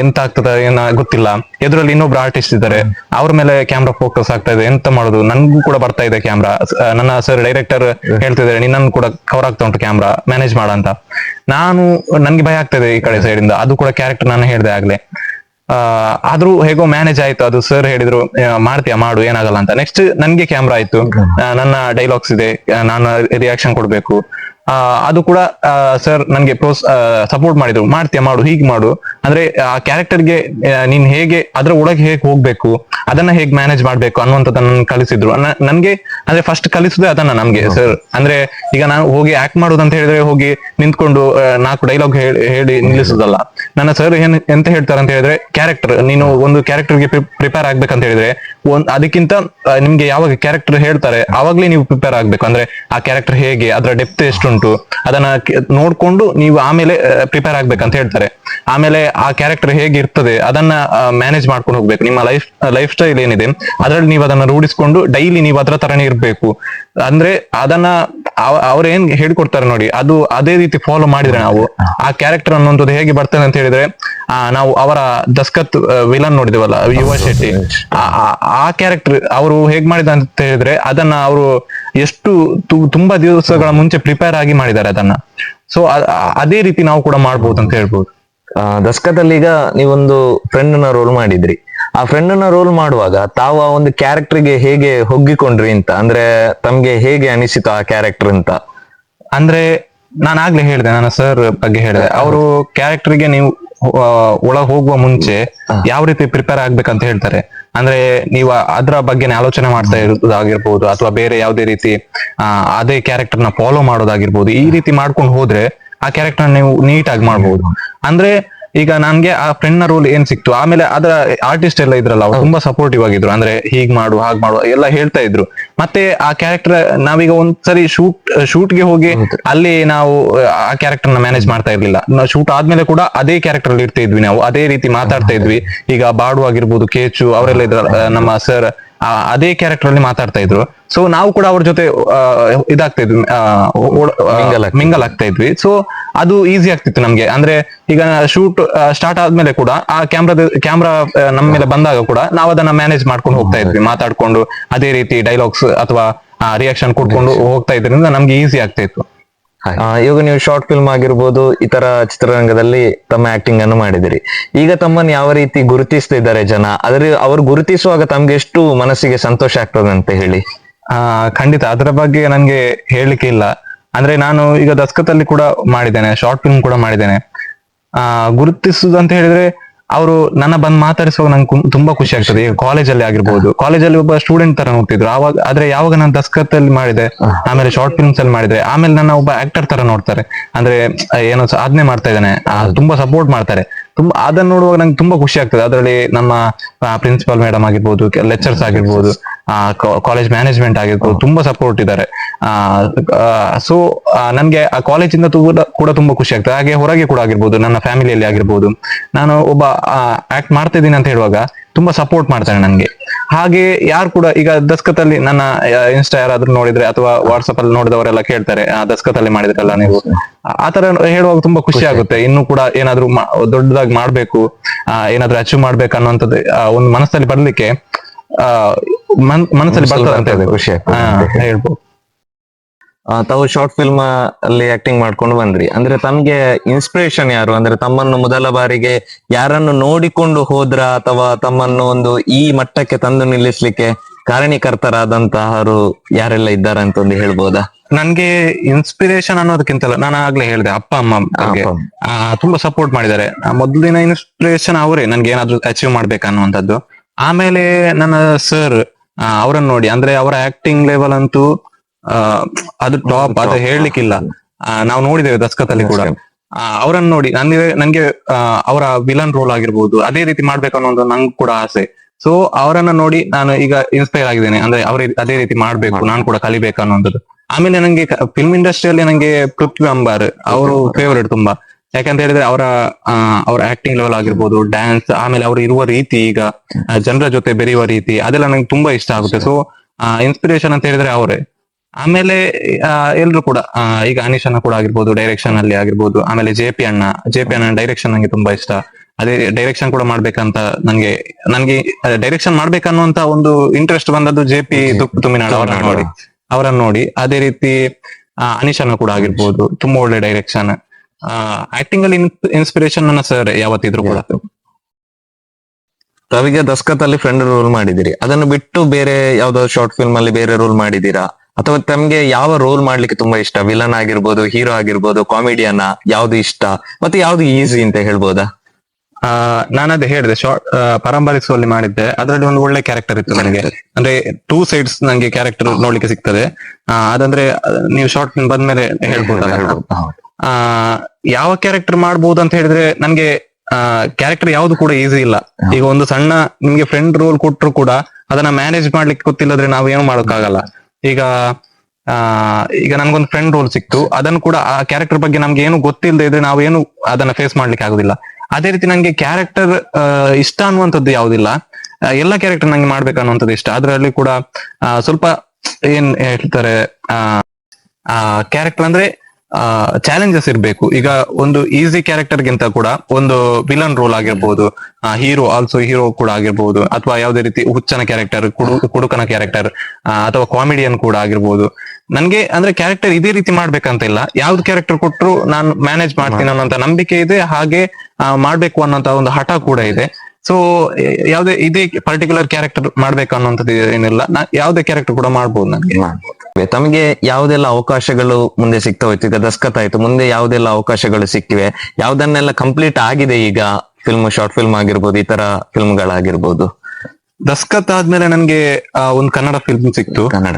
ಎಂತ ಆಗ್ತದ ಏನ ಗೊತ್ತಿಲ್ಲ. ಎದುರಲ್ಲಿ ಇನ್ನೊಬ್ರು ಆರ್ಟಿಸ್ಟ್ ಇದ್ದಾರೆ. ಅವ್ರ ಮೇಲೆ ಕ್ಯಾಮ್ರಾ ಫೋಕಸ್ ಆಗ್ತಾ ಇದೆ. ಎಂತ ಮಾಡೋದು? ನನ್ಗೂ ಕೂಡ ಬರ್ತಾ ಇದೆ ಕ್ಯಾಮ್ರಾ ನನ್ನ ಸರ್ ಡೈರೆಕ್ಟರ್ ಹೇಳ್ತಿದ್ದಾರೆ ನಿನ್ನನ್ನು ಕೂಡ ಕವರ್ ಆಗ್ತಾ ಉಂಟು ಕ್ಯಾಮ್ರಾ ಮ್ಯಾನೇಜ್ ಮಾಡ ಅಂತ. ನಾನು ನನ್ಗೆ ಭಯ ಆಗ್ತದೆ ಈ ಕಡೆ ಸೈಡ್ ಇಂದ. ಅದು ಕೂಡ ಕ್ಯಾರೆಕ್ಟರ್ ನಾನು ಹೇಳ್ದೆ ಆಗ್ಲೇ. ಆದ್ರೂ ಹೇಗೋ ಮ್ಯಾನೇಜ್ ಆಯ್ತು. ಅದು ಸರ್ ಹೇಳಿದ್ರು ಮಾಡ್ತೀಯ? ಮಾಡು ಏನಾಗಲ್ಲ ಅಂತ. ನೆಕ್ಸ್ಟ್ ನನ್ಗೆ ಕ್ಯಾಮ್ರಾ ಆಯ್ತು. ನನ್ನ ಡೈಲಾಗ್ಸ್ ಇದೆ. ನಾನು ರಿಯಾಕ್ಷನ್ ಕೊಡ್ಬೇಕು. ಆ ಅದು ಕೂಡ ಸರ್ ನನ್ಗೆ ಪ್ರೋಸ್ ಸಪೋರ್ಟ್ ಮಾಡಿದ್ರು. ಮಾಡ್ತೀಯಾ? ಮಾಡು ಹೀಗ್ ಮಾಡು. ಅಂದ್ರೆ ಆ ಕ್ಯಾರೆಕ್ಟರ್ಗೆ ನೀನ್ ಹೇಗೆ ಅದ್ರ ಒಳಗೆ ಹೇಗೆ ಹೋಗ್ಬೇಕು ಅದನ್ನ ಹೇಗೆ ಮ್ಯಾನೇಜ್ ಮಾಡ್ಬೇಕು ಅನ್ನುವಂಥದ್ದನ್ನ ಕಲಿಸಿದ್ರು. ನನ್ಗೆ ಅಂದ್ರೆ ಫಸ್ಟ್ ಕಲಿಸುದೇ ಅದನ್ನ ನಮ್ಗೆ ಸರ್ ಅಂದ್ರೆ ಈಗ ನಾನು ಹೋಗಿ ಆಕ್ಟ್ ಮಾಡುದಂತ ಹೇಳಿದ್ರೆ ಹೋಗಿ ನಿಂತ್ಕೊಂಡು ನಾಲ್ಕು ಡೈಲಾಗ್ ಹೇಳಿ ನಿಲ್ಲಿಸುದಲ್ಲ. ನನ್ನ ಸರ್ ಏನ್ ಎಂತ ಹೇಳ್ತಾರೆ ಅಂತ ಹೇಳಿದ್ರೆ ಕ್ಯಾರೆಕ್ಟರ್ ನೀನು ಒಂದು ಕ್ಯಾರೆಕ್ಟರ್ಗೆ ಪ್ರಿಪೇರ್ ಆಗ್ಬೇಕಂತ ಹೇಳಿದ್ರೆ ಒಂದ್ ಅದಕ್ಕಿಂತ ನಿಮ್ಗೆ ಯಾವಾಗ ಕ್ಯಾರೆಕ್ಟರ್ ಹೇಳ್ತಾರೆ ಆವಾಗ್ಲೇ ನೀವು ಪ್ರಿಪೇರ್ ಆಗ್ಬೇಕು. ಅಂದ್ರೆ ಆ ಕ್ಯಾರೆಕ್ಟರ್ ಹೇಗೆ ಅದರ ಡೆಪ್ತ್ ಎಷ್ಟುಂಟು ಅದನ್ನ ನೋಡ್ಕೊಂಡು ನೀವು ಆಮೇಲೆ ಪ್ರಿಪೇರ್ ಆಗ್ಬೇಕಂತ ಹೇಳ್ತಾರೆ. ಆಮೇಲೆ ಆ ಕ್ಯಾರೆಕ್ಟರ್ ಹೇಗೆ ಇರ್ತದೆ ಅದನ್ನ ಮ್ಯಾನೇಜ್ ಮಾಡ್ಕೊಂಡು ಹೋಗ್ಬೇಕು. ನಿಮ್ಮ ಲೈಫ್ ಲೈಫ್ ಸ್ಟೈಲ್ ಏನಿದೆ ಅದರಲ್ಲಿ ನೀವು ಅದನ್ನ ರೂಢಿಸ್ಕೊಂಡು ಡೈಲಿ ನೀವು ಅದರ ತರನೇ ಇರಬೇಕು. ಅಂದ್ರೆ ಅದನ್ನ ಅವ್ರ ಏನ್ ಹೇಳ್ಕೊಡ್ತಾರೆ ನೋಡಿ ಅದು ಅದೇ ರೀತಿ ಫಾಲೋ ಮಾಡಿದ್ರೆ ನಾವು ಆ ಕ್ಯಾರೆಕ್ಟರ್ ಅನ್ನೋದು ಹೇಗೆ ಬರ್ತದೆ ಅಂತ ಹೇಳಿದ್ರೆ ಆ ನಾವು ಅವರ ದಸ್ಕತ್ ವಿಲನ್ ನೋಡಿದೇವಲ್ಲ ಯುವ ಶೆಟ್ಟಿ. ಆ- ಕ್ಯಾರೆಕ್ಟರ್ ಅವರು ಹೇಗ್ ಮಾಡಿದ ಅಂತ ಹೇಳಿದ್ರೆ ಅದನ್ನ ಅವರು ಎಷ್ಟು ತುಂಬಾ ದಿವಸಗಳ ಮುಂಚೆ ಪ್ರಿಪೇರ್ ಆಗಿ ಮಾಡಿದ್ದಾರೆ ಅದನ್ನ. ಸೊ ಅದೇ ರೀತಿ ನಾವು ಕೂಡ ಮಾಡ್ಬೋದು ಅಂತ ಹೇಳ್ಬೋದು. ದಸ್ಕತಲ್ಲಿ ಈಗ ನೀವೊಂದು ಫ್ರೆಂಡ್ನ ರೋಲ್ ಮಾಡಿದ್ರಿ. ಆ ಫ್ರೆಂಡ್ನ ರೋಲ್ ಮಾಡುವಾಗ ತಾವು ಆ ಒಂದು ಕ್ಯಾರೆಕ್ಟರ್ಗೆ ಹೇಗೆ ಹೊಗ್ಗಿಕೊಂಡ್ರಿ ಅಂತ ಅಂದ್ರೆ ತಮ್ಗೆ ಹೇಗೆ ಅನಿಸಿತು ಆ ಕ್ಯಾರೆಕ್ಟರ್ ಅಂತ? ಅಂದ್ರೆ ನಾನು ಆಗ್ಲೇ ಹೇಳಿದೆ ನಾನು ಸರ್ ಬಗ್ಗೆ ಹೇಳಿದೆ. ಅವರು ಕ್ಯಾರೆಕ್ಟರ್ಗೆ ನೀವು ಒಳ ಹೋಗುವ ಮುಂಚೆ ಯಾವ ರೀತಿ ಪ್ರಿಪೇರ್ ಆಗ್ಬೇಕಂತ ಹೇಳ್ತಾರೆ. ಅಂದ್ರೆ ನೀವು ಅದ್ರ ಬಗ್ಗೆನೇ ಆಲೋಚನೆ ಮಾಡ್ತಾ ಇರೋದಾಗಿರ್ಬೋದು ಅಥವಾ ಬೇರೆ ಯಾವುದೇ ರೀತಿ ಅದೇ ಕ್ಯಾರೆಕ್ಟರ್ನ ಫಾಲೋ ಮಾಡೋದಾಗಿರ್ಬೋದು ಈ ರೀತಿ ಮಾಡ್ಕೊಂಡು ಹೋದ್ರೆ ಆ ಕ್ಯಾರೆಕ್ಟರ್ ನೀವು ನೀಟ್ ಆಗಿ ಮಾಡ್ಬೋದು. ಅಂದ್ರೆ ಈಗ ನನ್ಗೆ ಆ ಫ್ರೆಂಡ್ನ ರೋಲ್ ಏನ್ ಸಿಕ್ತು? ಆಮೇಲೆ ಅದರ ಆರ್ಟಿಸ್ಟ್ ಎಲ್ಲ ಇದ್ರಲ್ಲ ಅವ್ರು ತುಂಬಾ ಸಪೋರ್ಟಿವ್ ಆಗಿದ್ರು. ಅಂದ್ರೆ ಹೀಗ್ ಮಾಡು ಹಾಗ್ ಮಾಡು ಎಲ್ಲ ಹೇಳ್ತಾ ಇದ್ರು. ಮತ್ತೆ ಆ ಕ್ಯಾರೆಕ್ಟರ್ ನಾವೀಗ ಒಂದ್ಸರಿ ಶೂಟ್ ಶೂಟ್ಗೆ ಹೋಗಿ ಅಲ್ಲಿ ನಾವು ಆ ಕ್ಯಾರೆಕ್ಟರ್ನ ಮ್ಯಾನೇಜ್ ಮಾಡ್ತಾ ಇರ್ಲಿಲ್ಲ. ಶೂಟ್ ಆದ್ಮೇಲೆ ಕೂಡ ಅದೇ ಕ್ಯಾರೆಕ್ಟರ್ ಅಲ್ಲಿ ಇರ್ತಾ ಇದ್ವಿ ನಾವು. ಅದೇ ರೀತಿ ಮಾತಾಡ್ತಾ ಇದ್ವಿ. ಈಗ ಬಾಡು ಆಗಿರ್ಬೋದು ಕೇಚು ಅವರೆಲ್ಲ ಇದ್ರ ನಮ್ಮ ಸರ್ ಅದೇ ಕ್ಯಾರೆಕ್ಟರ್ ಅಲ್ಲಿ ಮಾತಾಡ್ತಾ ಇದ್ರು. ಸೊ ನಾವು ಕೂಡ ಅವ್ರ ಜೊತೆ ಇದಾಗ್ತಾ ಇದ್ವಿ ಮಿಂಗಲ್ ಆಗ್ತಾ ಇದ್ವಿ. ಸೊ ಅದು ಈಸಿ ಆಗ್ತಿತ್ತು ನಮ್ಗೆ. ಅಂದ್ರೆ ಈಗ ಶೂಟ್ ಸ್ಟಾರ್ಟ್ ಆದ್ಮೇಲೆ ಕೂಡ ಆ ಕ್ಯಾಮ್ರಾದ ಕ್ಯಾಮ್ರಾ ನಮ್ಮ ಮೇಲೆ ಬಂದಾಗ ಕೂಡ ನಾವು ಅದನ್ನ ಮ್ಯಾನೇಜ್ ಮಾಡ್ಕೊಂಡು ಹೋಗ್ತಾ ಇದ್ವಿ ಮಾತಾಡ್ಕೊಂಡು ಅದೇ ರೀತಿ ಡೈಲಾಗ್ಸ್ ಅಥವಾ ರಿಯಾಕ್ಷನ್ ಕೊಟ್ಕೊಂಡು ಹೋಗ್ತಾ ಇದ್ರಿಂದ ನಮ್ಗೆ ಈಸಿ ಆಗ್ತಾ ಇತ್ತು. ಇವಾಗ ನೀವು ಶಾರ್ಟ್ ಫಿಲ್ಮ್ ಆಗಿರ್ಬೋದು ಇತರ ಚಿತ್ರರಂಗದಲ್ಲಿ ತಮ್ಮ ಆಕ್ಟಿಂಗ್ ಅನ್ನು ಮಾಡಿದಿರಿ ಈಗ ತಮ್ಮನ್ನು ಯಾವ ರೀತಿ ಗುರುತಿಸ್ತಿದ್ದಾರೆ ಜನ? ಆದ್ರೆ ಅವ್ರು ಗುರುತಿಸುವಾಗ ತಮ್ಗೆ ಎಷ್ಟು ಮನಸ್ಸಿಗೆ ಸಂತೋಷ ಆಗ್ತದೆ ಅಂತ ಹೇಳಿ. ಆ ಖಂಡಿತ. ಅದರ ಬಗ್ಗೆ ನನ್ಗೆ ಹೇಳಲಿಕ್ಕೆ ಇಲ್ಲ. ಅಂದ್ರೆ ನಾನು ಈಗ ದಸ್ಕತಲ್ಲಿ ಕೂಡ ಮಾಡಿದ್ದೇನೆ ಶಾರ್ಟ್ ಫಿಲ್ಮ್ ಕೂಡ ಮಾಡಿದ್ದೇನೆ. ಆ ಗುರುತಿಸುದು ಅಂತ ಹೇಳಿದ್ರೆ ಅವರು ನನ್ನ ಬಂದ್ ಮಾತಾಡಿಸುವಾಗ ನಂಗೆ ತುಂಬಾ ಖುಷಿ ಆಗ್ತದೆ. ಈಗ ಕಾಲೇಜಲ್ಲಿ ಆಗಿರ್ಬೋದು. ಕಾಲೇಜಲ್ಲಿ ಒಬ್ಬ ಸ್ಟೂಡೆಂಟ್ ತರ ನೋಡ್ತಿದ್ರು. ಆವಾಗ ಆದ್ರೆ ಯಾವಾಗ ನಾನು ದಸ್ಕತ್ತಲ್ಲಿ ಮಾಡಿದೆ ಆಮೇಲೆ ಶಾರ್ಟ್ ಫಿಲ್ಮ್ಸ್ ಅಲ್ಲಿ ಮಾಡಿದ್ರೆ ಆಮೇಲೆ ನನ್ನ ಒಬ್ಬ ಆಕ್ಟರ್ ತರ ನೋಡ್ತಾರೆ. ಅಂದ್ರೆ ಏನೋ ಸಾಧನೆ ಮಾಡ್ತಾ ಇದ್ದಾನೆ. ಆ, ತುಂಬಾ ಸಪೋರ್ಟ್ ಮಾಡ್ತಾರೆ. ತುಂಬಾ ಅದನ್ನ ನೋಡುವಾಗ ನಂಗೆ ತುಂಬಾ ಖುಷಿ ಆಗ್ತದೆ. ಅದರಲ್ಲಿ ನಮ್ಮ ಪ್ರಿನ್ಸಿಪಲ್ ಮೇಡಮ್ ಆಗಿರ್ಬೋದು ಲೆಕ್ಚರ್ಸ್ ಆಗಿರ್ಬೋದು ಕಾಲೇಜ್ ಮ್ಯಾನೇಜ್ಮೆಂಟ್ ಆಗಿರ್ಬೋದು ತುಂಬಾ ಸಪೋರ್ಟ್ ಇದ್ದಾರೆ. ಸೊ ನನ್ಗೆ ಆ ಕಾಲೇಜಿಂದ ಕೂಡ ಕೂಡ ತುಂಬಾ ಖುಷಿ ಆಗ್ತದೆ. ಹಾಗೆ ಹೊರಗೆ ಕೂಡ ಆಗಿರ್ಬೋದು ನನ್ನ ಫ್ಯಾಮಿಲಿಯಲ್ಲಿ ಆಗಿರ್ಬೋದು. ನಾನು ಒಬ್ಬ ಆಕ್ಟ್ ಮಾಡ್ತಾ ಇದ್ದೀನಿ ಅಂತ ಹೇಳುವಾಗ ತುಂಬಾ ಸಪೋರ್ಟ್ ಮಾಡ್ತಾರೆ ನನ್ಗೆ. ಹಾಗೆ ಯಾರು ಕೂಡ ಈಗ ದಸ್ಕತಲ್ಲಿ ನನ್ನ ಇನ್ಸ್ಟಾ ಯಾರಾದ್ರೂ ನೋಡಿದ್ರೆ ಅಥವಾ ವಾಟ್ಸಪ್ ಅಲ್ಲಿ ನೋಡಿದವರೆಲ್ಲ ಕೇಳ್ತಾರೆ ಆ ದಸ್ಕತಲ್ಲಿ ಮಾಡಿದ್ರಲ್ಲ ನೀವು. ಆ- ಆ ತರ ಹೇಳುವಾಗ ತುಂಬಾ ಖುಷಿ ಆಗುತ್ತೆ. ಇನ್ನು ಕೂಡ ಏನಾದ್ರು ದೊಡ್ಡದಾಗಿ ಮಾಡ್ಬೇಕು ಏನಾದ್ರು ಏನಾದ್ರೂ ಅಚೀವ್ ಮಾಡ್ಬೇಕು ಅನ್ನುವಂಥದ್ದು ಒಂದು ಮನಸ್ಸಲ್ಲಿ ಬರ್ಲಿಕ್ಕೆ ಆ ಮನ್- ಮನಸ್ಸಲ್ಲಿ ಬರ್ತದೆ ಅಂತ ಹೇಳ್ಬೋದು. ತಾವು ಶಾರ್ಟ್ ಫಿಲ್ಮ್ ಅಲ್ಲಿ ಆಕ್ಟಿಂಗ್ ಮಾಡ್ಕೊಂಡು ಬಂದ್ರಿ. ಅಂದ್ರೆ ತಮ್ಗೆ ಇನ್ಸ್ಪಿರೇಷನ್ ಯಾರು? ಅಂದ್ರೆ ತಮ್ಮನ್ನು ಮೊದಲ ಬಾರಿಗೆ ಯಾರನ್ನು ನೋಡಿಕೊಂಡು ಹೋದ್ರ ಅಥವಾ ತಮ್ಮನ್ನು ಒಂದು ಈ ಮಟ್ಟಕ್ಕೆ ತಂದು ನಿಲ್ಲಿಸ್ಲಿಕ್ಕೆ ಕಾರಣೀಕರ್ತರಾದಂತಹರು ಯಾರೆಲ್ಲ ಇದ್ದಾರೆ ಅಂತ ಒಂದು ಹೇಳ್ಬೋದಾ? ನನ್ಗೆ ಇನ್ಸ್ಪಿರೇಷನ್ ಅನ್ನೋದಕ್ಕಿಂತಲ್ಲ ನಾನು ಆಗ್ಲೇ ಹೇಳಿದೆ ಅಪ್ಪ ಅಮ್ಮ ತುಂಬಾ ಸಪೋರ್ಟ್ ಮಾಡಿದ್ದಾರೆ. ಮೊದಲಿನ ಇನ್ಸ್ಪಿರೇಷನ್ ಅವರೇ ನನ್ಗೆ ಏನಾದ್ರು ಅಚೀವ್ ಮಾಡ್ಬೇಕನ್ನುವಂಥದ್ದು ಆಮೇಲೆ ನನ್ನ ಸರ್ ಅವರನ್ನು ನೋಡಿ ಅಂದ್ರೆ ಅವರ ಆಕ್ಟಿಂಗ್ ಲೆವೆಲ್ ಅಂತೂ ಅದು ಟಾಪ್ ಅದು ಹೇಳಲಿಕ್ಕಿಲ್ಲ. ನಾವು ನೋಡಿದ್ದೇವೆ ದಸ್ಕತಲ್ಲಿ ಕೂಡ. ಅವರನ್ನು ನೋಡಿ ನನಗೆ ನಂಗೆ ಅವರ ವಿಲನ್ ರೋಲ್ ಆಗಿರ್ಬೋದು ಅದೇ ರೀತಿ ಮಾಡ್ಬೇಕು ಅನ್ನೋ ಒಂದು ನಂಗೆ ಕೂಡ ಆಸೆ. ಸೊ ಅವರನ್ನ ನೋಡಿ ನಾನು ಈಗ ಇನ್ಸ್ಪೈರ್ ಆಗಿದ್ದೇನೆ. ಅಂದ್ರೆ ಅವ್ರ ಅದೇ ರೀತಿ ಮಾಡ್ಬೇಕು ನಾನು ಕೂಡ ಕಲಿಬೇಕು ಅನ್ನೋದು ಆಮೇಲೆ ನಂಗೆ ಫಿಲ್ಮ್ ಇಂಡಸ್ಟ್ರಿಯಲ್ಲಿ ನಂಗೆ ಪೃಥ್ವಿ ಅಂಬಾರ್ ಅವರು ಫೇವರೇಟ್ ತುಂಬಾ. ಯಾಕಂತ ಹೇಳಿದ್ರೆ ಅವರ ಅವರ ಆಕ್ಟಿಂಗ್ ಲೆವೆಲ್ ಆಗಿರ್ಬೋದು ಡ್ಯಾನ್ಸ್ ಆಮೇಲೆ ಅವರು ಇರುವ ರೀತಿ ಈಗ ಜನರ ಜೊತೆ ಬೆರೆಯುವ ರೀತಿ ಅದೆಲ್ಲ ನಂಗೆ ತುಂಬಾ ಇಷ್ಟ ಆಗುತ್ತೆ. ಸೊ ಇನ್ಸ್ಪಿರೇಷನ್ ಅಂತ ಹೇಳಿದ್ರೆ ಅವರೇ. ಆಮೇಲೆ ಎಲ್ರು ಕೂಡ ಈಗ ಅನೀಶ್ ಅಣ್ಣ ಕೂಡ ಆಗಿರ್ಬೋದು ಡೈರೆಕ್ಷನ್ ಅಲ್ಲಿ ಆಗಿರ್ಬೋದು ಆಮೇಲೆ ಜೆ ಪಿ ಅಣ್ಣ ಜೆ ಪಿ ಅಣ್ಣ ಡೈರೆಕ್ಷನ್ ನಂಗೆ ತುಂಬಾ ಇಷ್ಟ. ಅದೇ ಡೈರೆಕ್ಷನ್ ಕೂಡ ಮಾಡ್ಬೇಕಂತ ನನ್ಗೆ ನನ್ಗೆ ಡೈರೆಕ್ಷನ್ ಮಾಡ್ಬೇಕನ್ನುವಂತ ಒಂದು ಇಂಟ್ರೆಸ್ಟ್ ಬಂದದ್ದು ಜೆ ಪಿ ಅವರನ್ನ ನೋಡಿ. ಅವರನ್ನ ನೋಡಿ. ಅದೇ ರೀತಿ ಅನೀಶ್ ಅಣ್ಣ ಕೂಡ ಆಗಿರ್ಬೋದು ತುಂಬಾ ಒಳ್ಳೆ ಡೈರೆಕ್ಷನ್ ಆಕ್ಟಿಂಗ್ ಅಲ್ಲಿ ಇನ್ಸ್ಪಿರೇಷನ್ ಅನ್ನ ಸರ್ ಯಾವತ್ತಿದ್ರು ಕೂಡ. ರವಿಗೆ ದಸ್ಕತ್ ಅಲ್ಲಿ ಫ್ರೆಂಡ್ ರೋಲ್ ಮಾಡಿದಿರಿ ಅದನ್ನು ಬಿಟ್ಟು ಬೇರೆ ಯಾವ್ದಾದ್ರು ಶಾರ್ಟ್ ಫಿಲ್ಮ್ ಅಲ್ಲಿ ಬೇರೆ ರೋಲ್ ಮಾಡಿದೀರಾ ಅಥವಾ ತಮ್ಗೆ ಯಾವ ರೋಲ್ ಮಾಡ್ಲಿಕ್ಕೆ ತುಂಬಾ ಇಷ್ಟ? ವಿಲನ್ ಆಗಿರ್ಬೋದು ಹೀರೋ ಆಗಿರ್ಬೋದು ಕಾಮಿಡಿಯನ್ನ ಯಾವ್ದು ಇಷ್ಟ? ಮತ್ತೆ ಯಾವ್ದು ಈಸಿ ಅಂತ ಹೇಳ್ಬೋದಾ? ಆ ಅದೇ ಹೇಳಿದೆ ಶಾರ್ಟ್ ಪರಂಬರಿಸುವಲ್ಲಿ ಮಾಡಿದ್ದೆ. ಅದರಲ್ಲಿ ಒಂದು ಒಳ್ಳೆ ಕ್ಯಾರೆಕ್ಟರ್ ಇತ್ತು ನನಗೆ. ಅಂದ್ರೆ ಟೂ ಸೈಡ್ಸ್ ನಂಗೆ ಕ್ಯಾರೆಕ್ಟರ್ ನೋಡ್ಲಿಕ್ಕೆ ಸಿಗ್ತದೆ. ಆ, ಅದಂದ್ರೆ ನೀವು ಶಾರ್ಟ್ ಫಿಲ್ಮ್ ಬಂದ್ಮೇಲೆ ಹೇಳ್ಬೋದಲ್ಲ. ಆ ಯಾವ ಕ್ಯಾರೆಕ್ಟರ್ ಮಾಡ್ಬೋದು ಅಂತ ಹೇಳಿದ್ರೆ ನನ್ಗೆ ಕ್ಯಾರೆಕ್ಟರ್ ಯಾವ್ದು ಕೂಡ ಈಸಿ ಇಲ್ಲ. ಈಗ ಒಂದು ಸಣ್ಣ ನಿಮ್ಗೆ ಫ್ರೆಂಡ್ ರೋಲ್ ಕೊಟ್ಟರು ಕೂಡ ಅದನ್ನ ಮ್ಯಾನೇಜ್ ಮಾಡ್ಲಿಕ್ಕೆ ಗೊತ್ತಿಲ್ಲದ್ರೆ ನಾವು ಏನು ಮಾಡೋಕ್ಕಾಗಲ್ಲ. ಈಗ ಈಗ ನನ್ಗೊಂದು ಫ್ರೆಂಡ್ ರೋಲ್ ಸಿಕ್ತು. ಅದನ್ನು ಕೂಡ ಆ ಕ್ಯಾರೆಕ್ಟರ್ ಬಗ್ಗೆ ನಮ್ಗೆ ಏನು ಗೊತ್ತಿಲ್ಲದೆ ಇದ್ರೆ ನಾವು ಏನು ಅದನ್ನ ಫೇಸ್ ಮಾಡ್ಲಿಕ್ಕೆ ಆಗುದಿಲ್ಲ. ಅದೇ ರೀತಿ ನನಗೆ ಕ್ಯಾರೆಕ್ಟರ್ ಇಷ್ಟ ಅನ್ನುವಂಥದ್ದು ಯಾವುದಿಲ್ಲ. ಎಲ್ಲ ಕ್ಯಾರೆಕ್ಟರ್ ನಂಗೆ ಮಾಡ್ಬೇಕು ಅನ್ನುವಂಥದ್ದು ಇಷ್ಟ. ಅದರಲ್ಲಿ ಕೂಡ ಸ್ವಲ್ಪ ಏನ್ ಹೇಳ್ತಾರೆ, ಆ ಕ್ಯಾರೆಕ್ಟರ್ ಅಂದ್ರೆ ಚಾಲೆಂಜಸ್ ಇರಬೇಕು. ಈಗ ಒಂದು ಈಸಿ ಕ್ಯಾರೆಕ್ಟರ್ ಗಿಂತ ಕೂಡ ಒಂದು ವಿಲನ್ ರೋಲ್ ಆಗಿರ್ಬೋದು ಹೀರೋ ಆಲ್ಸೋ ಹೀರೋ ಕೂಡ ಆಗಿರ್ಬೋದು, ಅಥವಾ ಯಾವುದೇ ರೀತಿ ಹುಚ್ಚನ ಕ್ಯಾರೆಕ್ಟರ್ ಕುಡುಕನ ಕ್ಯಾರೆಕ್ಟರ್ ಅಥವಾ ಕಾಮಿಡಿಯನ್ ಕೂಡ ಆಗಿರ್ಬೋದು. ನನ್ಗೆ ಅಂದ್ರೆ ಕ್ಯಾರೆಕ್ಟರ್ ಇದೇ ರೀತಿ ಮಾಡ್ಬೇಕಂತ ಇಲ್ಲ ಯಾವ್ದು ಕ್ಯಾರೆಕ್ಟರ್ ಕೊಟ್ಟರು ನಾನು ಮ್ಯಾನೇಜ್ ಮಾಡ್ತೀನಿ ಅನ್ನೋಂತ ನಂಬಿಕೆ ಇದೆ. ಹಾಗೆ ಮಾಡ್ಬೇಕು ಅನ್ನೋಂತ ಒಂದು ಹಠ ಕೂಡ ಇದೆ. ಸೊ ಯಾವ್ದೇ ಇದೇ ಪರ್ಟಿಕ್ಯುಲರ್ ಕ್ಯಾರೆಕ್ಟರ್ ಮಾಡ್ಬೇಕು ಅನ್ನೋಂಥದ್ದು ಏನಿಲ್ಲ. ನಾ ಯಾವ್ದೇ ಕ್ಯಾರೆಕ್ಟರ್ ಕೂಡ ಮಾಡ್ಬೋದು ನನಗೆ ತಮಗೆ ಯಾವ್ದೆಲ್ಲ ಅವಕಾಶಗಳು ಮುಂದೆ ಸಿಗ್ತಾ ಹೋಯ್ತು ಈಗ ದಸ್ಕತ್ ಆಯ್ತು. ಮುಂದೆ ಯಾವ್ದೆಲ್ಲ ಅವಕಾಶಗಳು ಸಿಕ್ಕಿವೆ? ಯಾವ್ದನ್ನೆಲ್ಲ ಕಂಪ್ಲೀಟ್ ಆಗಿದೆ ಈಗ? ಫಿಲ್ಮ್ ಶಾರ್ಟ್ ಫಿಲ್ಮ್ ಆಗಿರ್ಬೋದು ಈ ತರ ಫಿಲ್ಮ್ಗಳಾಗಿರ್ಬೋದು ದಸ್ಕತ್ ಆದ್ಮೇಲೆ ನನ್ಗೆ ಆ, ಒಂದು ಕನ್ನಡ ಫಿಲ್ಮ್ ಸಿಕ್ತು. ಕನ್ನಡ.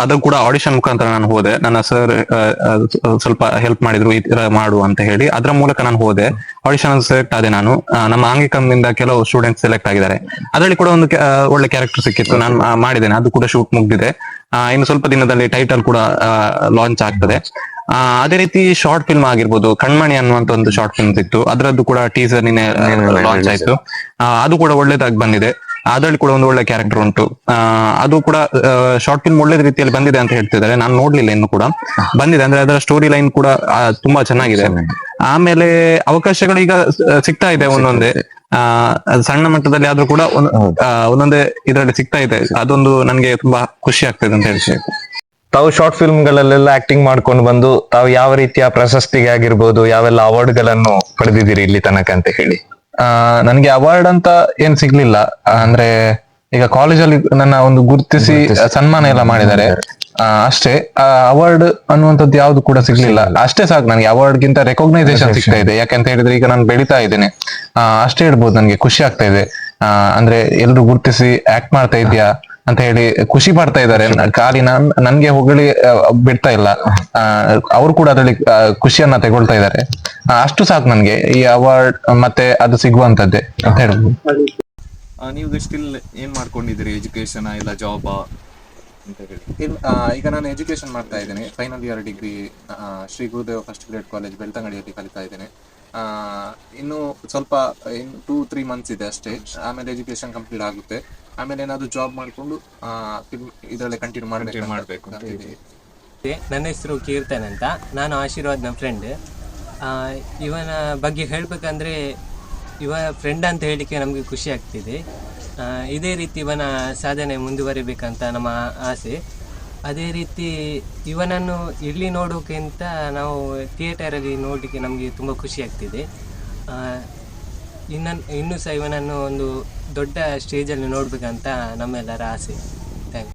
ಅದು ಕೂಡ ಆಡಿಷನ್ ಮುಖಾಂತರ ನಾನು ಹೋದೆ. ನನ್ನ ಸರ್ ಸ್ವಲ್ಪ ಹೆಲ್ಪ್ ಮಾಡಿದ್ರು ಈ ತರ ಮಾಡು ಅಂತ ಹೇಳಿ. ಅದರ ಮೂಲಕ ನಾನು ಹೋದೆ. ಆಡಿಷನ್ ಸೆಲೆಕ್ಟ್ ಆದೆ ನಾನು. ನಮ್ಮ ಆಂಗಿಕಮ್ನಿಂದ ಕೆಲವು ಸ್ಟೂಡೆಂಟ್ ಸೆಲೆಕ್ಟ್ ಆಗಿದ್ದಾರೆ. ಅದರಲ್ಲಿ ಕೂಡ ಒಂದು ಒಳ್ಳೆ ಕ್ಯಾರೆಕ್ಟರ್ ಸಿಕ್ಕಿತ್ತು. ನಾನು ಮಾಡಿದ್ದೇನೆ. ಅದು ಕೂಡ ಶೂಟ್ ಮುಗ್ದಿದೆ. ಇನ್ನು ಸ್ವಲ್ಪ ದಿನದಲ್ಲಿ ಟೈಟಲ್ ಕೂಡ ಲಾಂಚ್ ಆಗ್ತದೆ. ಅದೇ ರೀತಿ ಶಾರ್ಟ್ ಫಿಲ್ಮ್ ಆಗಿರ್ಬೋದು. ಕಣ್ಮಣಿ ಅನ್ನುವಂತ ಒಂದು ಶಾರ್ಟ್ ಫಿಲ್ಮ್ ಸಿಕ್ತು. ಅದರದ್ದು ಕೂಡ ಟೀಸರ್ ನಿನ್ನೆ ಲಾಂಚ್ ಆಯ್ತು. ಅದು ಕೂಡ ಒಳ್ಳೇದಾಗಿ ಬಂದಿದೆ. ಅದರಲ್ಲಿ ಕೂಡ ಒಂದು ಒಳ್ಳೆ ಕ್ಯಾರೆಕ್ಟರ್ ಉಂಟು. ಅದು ಕೂಡ ಶಾರ್ಟ್ ಫಿಲ್ಮ್ ಒಳ್ಳೆ ರೀತಿಯಲ್ಲಿ ಬಂದಿದೆ ಅಂತ ಹೇಳ್ತಿದ್ದಾರೆ. ನಾನು ನೋಡ್ಲಿಲ್ಲ ಇನ್ನು ಕೂಡ. ಬಂದಿದೆ. ಅಂದ್ರೆ ಅದರ ಸ್ಟೋರಿ ಲೈನ್ ಕೂಡ ತುಂಬಾ ಚೆನ್ನಾಗಿದೆ. ಆಮೇಲೆ ಅವಕಾಶಗಳು ಈಗ ಸಿಗ್ತಾ ಇದೆ ಒಂದೊಂದೇ. ಆ ಸಣ್ಣ ಮಟ್ಟದಲ್ಲಿ ಆದ್ರೂ ಕೂಡ ಒಂದೊಂದೇ ಇದರಲ್ಲಿ ಸಿಗ್ತಾ ಇದೆ. ಅದೊಂದು ನನ್ಗೆ ತುಂಬಾ ಖುಷಿ ಆಗ್ತದೆ ಅಂತ ಹೇಳಿ ತಾವು ಶಾರ್ಟ್ ಫಿಲ್ಮ್ ಗಳಲ್ಲೆಲ್ಲ ಆಕ್ಟಿಂಗ್ ಮಾಡ್ಕೊಂಡು ಬಂದು ತಾವು ಯಾವ ರೀತಿಯ ಪ್ರಶಸ್ತಿಗೆ ಆಗಿರ್ಬೋದು ಯಾವೆಲ್ಲ ಅವಾರ್ಡ್ಗಳನ್ನು ಪಡೆದಿದ್ದೀರಿ ಇಲ್ಲಿ ತನಕ ಅಂತ ಹೇಳಿ? ಆ, ನನ್ಗೆ ಅವಾರ್ಡ್ ಅಂತ ಏನ್ ಸಿಗ್ಲಿಲ್ಲ. ಅಂದ್ರೆ ಈಗ ಕಾಲೇಜಲ್ಲಿ ನನ್ನ ಒಂದು ಗುರುತಿಸಿ ಸನ್ಮಾನ ಎಲ್ಲ ಮಾಡಿದ್ದಾರೆ. ಅಷ್ಟೇ ಅವಾರ್ಡ್ ಅನ್ನುವಂಥದ್ದು ಯಾವ್ದು ಕೂಡ ಸಿಗ್ಲಿಲ್ಲ. ಅಷ್ಟೇ ಸಾಕು ನನಗೆ ಅವಾರ್ಡ್ ಗಿಂತ ರೆಕಾಗ್ನೈಸೇಷನ್ ಸಿಗ್ತಾ ಇದೆ. ಯಾಕಂತ ಹೇಳಿದ್ರೆ ಈಗ ನಾನು ಬೆಳಿತಾ ಇದ್ದೇನೆ. ಆ, ಅಷ್ಟೇ ಹೇಳ್ಬೋದು ನನಗೆ ಖುಷಿ ಆಗ್ತಾ ಇದೆ. ಆ, ಅಂದ್ರೆ ಎಲ್ರು ಗುರುತಿಸಿ ಆಕ್ಟ್ ಮಾಡ್ತಾ ಇದ್ಯಾ ಅಂತ ಹೇಳಿ ಖುಷಿ ಪಡ್ತಾ ಇದ್ದಾರೆ. ಖಾಲಿ ನಾನ್ ನನ್ಗೆ ಹೊಗಳಿ ಬಿಡ್ತಾ ಇಲ್ಲ. ಅವ್ರು ಕೂಡ ಅದರಲ್ಲಿ ಆ, ಖುಷಿಯನ್ನ ತಗೊಳ್ತಾ ಇದ್ದಾರೆ. ಆ, ಅಷ್ಟು ಸಾಕು ನನ್ಗೆ. ಈ ಅವಾರ್ಡ್ ಮತ್ತೆ ಅದು ಸಿಗುವಂತದ್ದೇ ಅಂತ ಹೇಳ್ಬೋದು. ನೀವು ಸ್ಟಿಲ್ ಏನ್ ಮಾಡ್ಕೊಂಡಿದ್ದೀರಿ? ಎಜುಕೇಶನ್ ಇಲ್ಲ ಜಾಬ್ ಅಂತ ಹೇಳಿ. ಈಗ ನಾನು ಎಜುಕೇಶನ್ ಮಾಡ್ತಾ ಇದ್ದೇನೆ. ಫೈನಲ್ ಇಯರ್ ಡಿಗ್ರಿ ಶ್ರೀ ಗುರುದೇವ ಫಸ್ಟ್ ಗ್ರೇಡ್ ಕಾಲೇಜ್ ಬೆಳ್ತಂಗಡಿಯಲ್ಲಿ ಕಲಿತಾ ಇದ್ದೇನೆ. ಆ, ಇನ್ನು ಸ್ವಲ್ಪ ಇನ್ ಟೂ ತ್ರೀ ಮಂತ್ಸ್ ಇದೆ ಅಷ್ಟೇ. ಆಮೇಲೆ ಎಜುಕೇಶನ್ ಕಂಪ್ಲೀಟ್ ಆಗುತ್ತೆ. ಆಮೇಲೆ ಏನಾದ್ರು ಜಾಬ್ ಮಾಡ್ಕೊಂಡು ಇದರಲ್ಲೇ ಕಂಟಿನ್ಯೂ ಮಾಡಬೇಕು ಮಾಡಬೇಕು ಅಂತ ಹೇಳಿ. ಮತ್ತೆ ನನ್ನ ಹೆಸರು ಕೀರ್ತನ್ ಅಂತ. ನಾನು ಆಶೀರ್ವಾದ್ ನಮ್ಮ ಫ್ರೆಂಡ್ ಇವನ ಬಗ್ಗೆ ಹೇಳಬೇಕಂದ್ರೆ ಇವ ಫ್ರೆಂಡ್ ಅಂತ ಹೇಳಲಿಕ್ಕೆ ನಮಗೆ ಖುಷಿ ಆಗ್ತಿದೆ. ಇದೇ ರೀತಿ ಇವನ ಸಾಧನೆ ಮುಂದುವರಿಬೇಕಂತ ನಮ್ಮ ಆಸೆ. ಅದೇ ರೀತಿ ಇವನನ್ನು ಇಲ್ಲಿ ನೋಡೋಕ್ಕಿಂತ ನಾವು ಥಿಯೇಟರಲ್ಲಿ ನೋಡಲಿಕ್ಕೆ ನಮಗೆ ತುಂಬ ಖುಷಿ ಆಗ್ತಿದೆ. ಇನ್ನು ಇನ್ನ ಇನ್ನೂ ಸಹ ಇವನನ್ನು ಒಂದು ದೊಡ್ಡ ಸ್ಟೇಜಲ್ಲಿ ನೋಡಬೇಕಂತ ನಮ್ಮೆಲ್ಲರ ಆಸೆ.